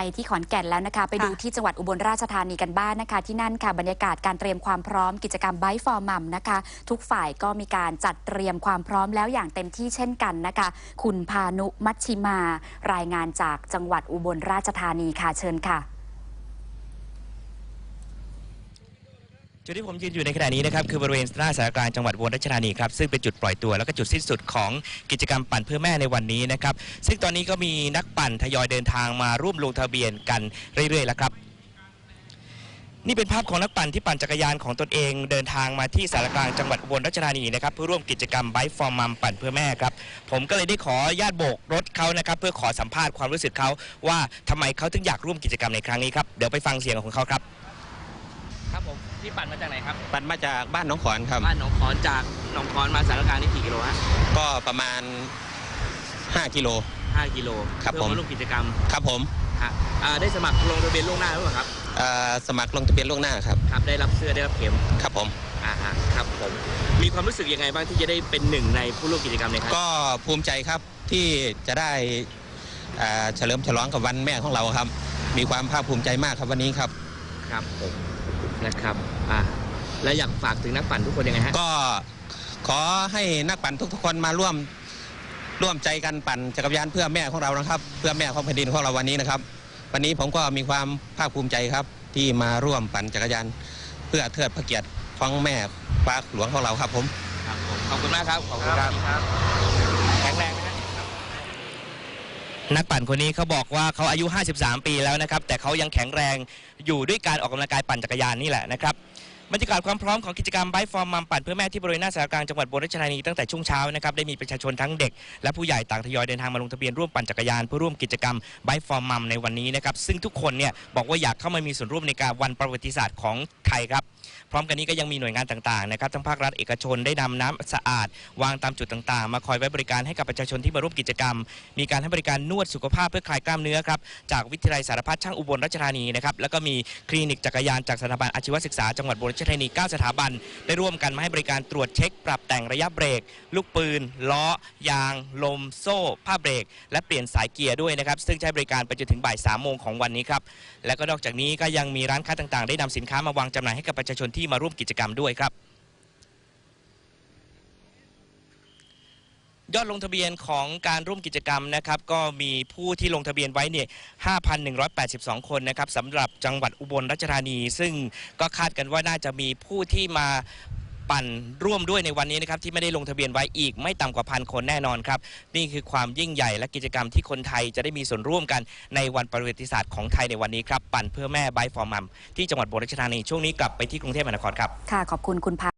ไปที่ขอนแก่นแล้วนะคะ ไปดูที่จังหวัดอุบลราชธานีกันบ้างนะคะ ที่นั่นค่ะบรรยากาศการเตรียมความพร้อมกิจกรรมไบฟอร์มัมนะคะ ทุกฝ่ายก็มีการจัดเตรียมความพร้อมแล้วอย่างเต็มที่เช่นกันนะคะ คุณพานุมัชชิมา รายงานจากจังหวัดอุบลราชธานีค่ะเชิญค่ะ จุดที่ผมยืนอยู่ในขณะนี้นะครับคือบริเวณหน้าสารกลางจังหวัดอุบลราชธานีครับซึ่งเป็นจุดปล่อยตัวแล้วก็จุดสิ้นสุดของกิจกรรมปั่นเพื่อแม่ในวันนี้นะครับซึ่งตอนนี้ก็มีนักปั่นทยอยเดินทางมาร่วมลงทะเบียนกันเรื่อยๆแล้วครับนี่เป็นภาพของนักปั่นที่ปั่นจักรยานของตนเอง เดินทางมาที่สารกลางจังหวัดอุบลราชธานีนะครับเพื่อร่วมกิจกรรมไบค์ฟอร์มัมปั่นเพื่อแม่ครับผมก็เลยได้ขอญาติโบกรถเขานะครับเพื่อขอสัมภาษณ์ความรู้สึกเขาว่าทำไมเขาถึงอยากร่วมกิจกรรมในครั้งนี้ครับเดี๋ยวไปฟังเสียงของเขาครับ ครับผม ที่ปั่นมาจากไหนครับ ปั่นมาจากบ้านหน้องขอนครับ บ้านหนองคอนจากหนองคอนมาสารกลางนี่กี่กิโลฮะ ก็ประมาณ 5 กิโล 5 กิโลครับเพื่อผมมาร่วมกิจกรรม ครับผมฮะอ่าได้สมัครลงทะเบียนล่วงหน้าหรือเปล่าครับเอ่อสมัครลงทะเบียนล่วงหน้าครับ ครับ ได้รับเสื้อได้รับเข็ม ครับผม อ่าฮะครับผม มีความรู้สึกยังไงบ้างที่จะได้เป็นหนึ่งในผู้ร่วมกิจกรรมในครั้งก็ภูมิใจครับที่จะได้เอ่อเฉลิมฉลองกับวันแม่ของเราครับ มีความภาคภูมิใจมากครับวันนี้ครับ ครับผม นะครับอ่าและอยากฝากถึงนักปั่นทุกคนยังไงฮะก็ขอให้นักปั่นทุกๆคนมาร่วมร่วมใจกันปั่นจักรยานเพื่อแม่ของเรานะครับ เพื่อแม่ของแผ่นดินของเราวันนี้นะครับ วันนี้ผมก็มีความภาคภูมิใจครับ ที่มาร่วมปั่นจักรยาน เพื่อเทิดพระเกียรติของแม่ฟ้าหลวงของเราครับผม ครับผมขอบคุณมากครับขอบคุณครับแข็งแรงนะฮะ นักปั่นคนนี้เขาบอกว่าเขาอายุ 53 ปีแล้วนะครับ แต่เขายังแข็งแรงอยู่ด้วยการออกกำลังกายปั่นจักรยานนี่แหละนะครับบรรยากาศความพร้อมของกิจกรรมไบฟอร์มมัมปั่นเพื่อแม่ที่บริเวณหน้าสารกลางจังหวัดอุบลราชธานีตั้งแต่ช่วงเช้านะครับได้มีประชาชนทั้งเด็ก และผู้ใหญ่ต่างทยอยเดินทางมาลงทะเบียนร่วมปั่นจักรยานเพื่อร่วมกิจกรรมไบฟอร์มมัมในวันนี้นะครับซึ่งทุกคนเนี่ยบอกว่าอยากเข้ามามีส่วนร่วมในการวันประวัติศาสตร์ของไทยครับ พร้อมกันนี้ก็ยังมีหน่วยงานต่างๆนะครับทั้งภาครัฐเอกชนได้นำน้ำสะอาด วางตามจุดต่างๆ มาคอยไว้บริการให้กับประชาชนที่มาร่วมกิจกรรม มีการให้บริการนวดสุขภาพเพื่อคลายกล้ามเนื้อครับจากวิทยาลัยสารพัดช่างอุบลราชธานีนะครับแล้วก็มีคลินิกจักรยานจากสถาบันอาชีวศึกษาจังหวัดอุบลราชธานี9สถาบัน ได้ร่วมกันมาให้บริการตรวจเช็ค ปรับแต่งระยะเบรก ลูกปืน ล้อ ยาง ลม โซ่ ผ้าเบรก และเปลี่ยนสายเกียร์ด้วยนะครับ ซึ่งใช้บริการไปจนถึงบ่าย3โมงของวันนี้ครับ และก็นอกจากนี้ก็ยังมีร้านค้าต่างๆ ได้นำสินค้ามาวางจำหน่ายให้กับประชาชนที่มาร่วมกิจกรรมด้วยครับ ยอดลงทะเบียนของการร่วมกิจกรรมนะครับก็มีผู้ที่ลงทะเบียนไว้เนี่ย 5,182 คนนะครับสำหรับจังหวัดอุบลราชธานี ซึ่งก็คาดกันว่าน่าจะมีผู้ที่มา ปั่นร่วมด้วยในวันนี้นะครับที่ไม่ได้ลงทะเบียนไว้อีกไม่ต่ำกว่าพันคนแน่นอนครับนี่คือความยิ่งใหญ่และกิจกรรมที่คนไทยจะได้มีส่วนร่วมกันในวันประวัติศาสตร์ของไทยในวันนี้ครับปั่นเพื่อแม่ไบฟอร์มัมที่จังหวัดบุรีรัมย์ช่วงนี้กลับไปที่กรุงเทพมหานครครับค่ะขอบคุณคุณพา